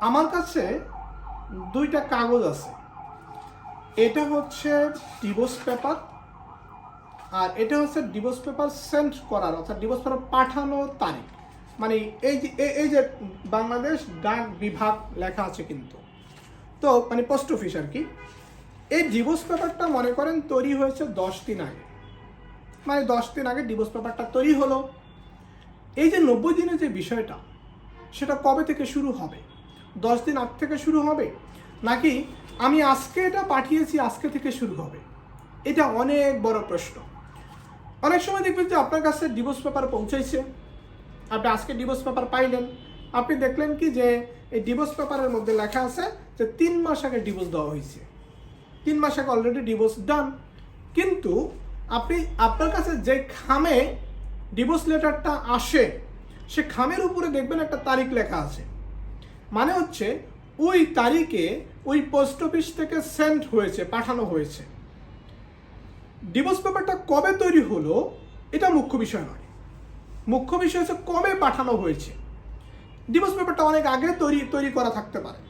আমার কাছে দুইটা কাগজ আছে। এটা হচ্ছে ডিভোর্স পেপার আর এটা হচ্ছে ডিভোর্স পেপার সেন্ড করার, অর্থাৎ ডিভোর্স পেপার পাঠানোর তারিখ। মানে এই যে এই- যে বাংলাদেশ ডাক বিভাগ লেখা আছে কিন্তু। তো মানে পোস্ট অফিস আর কি। এই ডিভোর্স পেপারটা মনে করেন তৈরি হয়েছে দশ দিন আগে। মানে দশ দিন আগে ডিভোর্স পেপারটা তৈরি হলো। এই যে নব্বই দিনের যে বিষয়টা, সেটা কবে থেকে শুরু হবে? দশ দিন আগ থেকে শুরু হবে? নাকি আমি আজকে এটা পাঠিয়েছি, আজকে থেকে শুরু হবে? এটা অনেক বড় প্রশ্ন। অনেক সময় দেখবেন যে আপনার কাছে ডিভোর্স পেপার পৌঁছাইছে আপনি আজকে ডিভোর্স পেপার পাইলেন। আপনি দেখলেন কি যে এই ডিভোর্স পেপারের মধ্যে লেখা আছে যে তিন মাস আগে ডিভোর্স দেওয়া হয়েছে। তিন মাস আগে অলরেডি ডিভোর্স ডান কিন্তু আপনি, আপনার কাছে যে খামে ডিভোর্স লেটারটা আসে, সে খামের উপরে দেখবেন একটা তারিখ লেখা আছে। মানে হচ্ছে ওই তারিখে ওই পোস্ট অফিস থেকে সেন্ড হয়েছে, পাঠানো হয়েছে। ডিভোর্স পেপারটা কবে তৈরি হলো, এটা মুখ্য বিষয় নয়। মুখ্য বিষয় হচ্ছে কবে পাঠানো হয়েছে। ডিভোর্স পেপারটা অনেক আগে তৈরি তৈরি করা থাকতে পারে।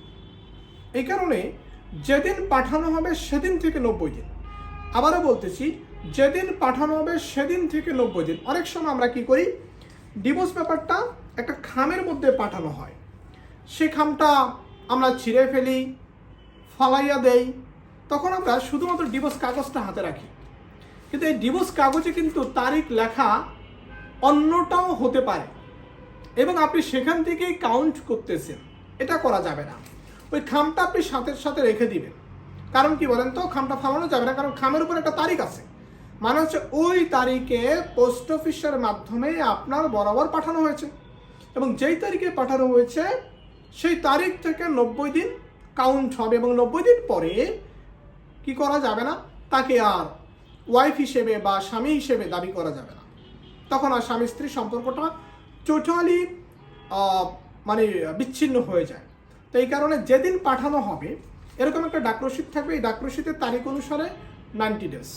এই কারণে যেদিন পাঠানো হবে সেদিন থেকে নব্বই দিন। আবারও বলতেছি, যেদিন পাঠানো হবে সেদিন থেকে নব্বই দিন। অনেক সময় আমরা কি করি ডিভোর্স পেপারটা একটা খামের মধ্যে পাঠানো হয়। সে খামটা আমরা ছিঁড়ে ফেলি, ফালাইয়া দেই, তখন আমরা শুধুমাত্র ডিভোর্স কাগজটা হাতে রাখি। কিন্তু এই ডিভোর্স কাগজে কিন্তু তারিখ লেখা অন্যটাও হতে পারে এবং আপনি সেখান থেকেই কাউন্ট করতেছেন। এটা করা যাবে না। ওই খামটা আপনি সাথে সাথে রেখে দিবেন। কারণ কি বলেন তো? খামটা ফালানো যাবে না, কারণ খামের উপর একটা তারিখ আছে। মানে হচ্ছে ওই তারিখে পোস্ট অফিসের মাধ্যমে আপনার বরাবর পাঠানো হয়েছে। এবং যেই তারিখে পাঠানো হয়েছে সেই তারিখ থেকে নব্বই দিন কাউন্ট হবে এবং নব্বই দিন পরে কি করা যাবে না? তাকে আর ওয়াইফ হিসেবে বা স্বামী হিসেবে দাবি করা যাবে না। তখন আর স্বামী স্ত্রী সম্পর্কটা টোটালি মানে বিচ্ছিন্ন হয়ে যায়। তো এই কারণে যেদিন পাঠানো হবে, এরকম একটা ডাকরসিদ থাকবে। এই ডাকরসিদের তারিখ অনুসারে নাইনটি ডেজ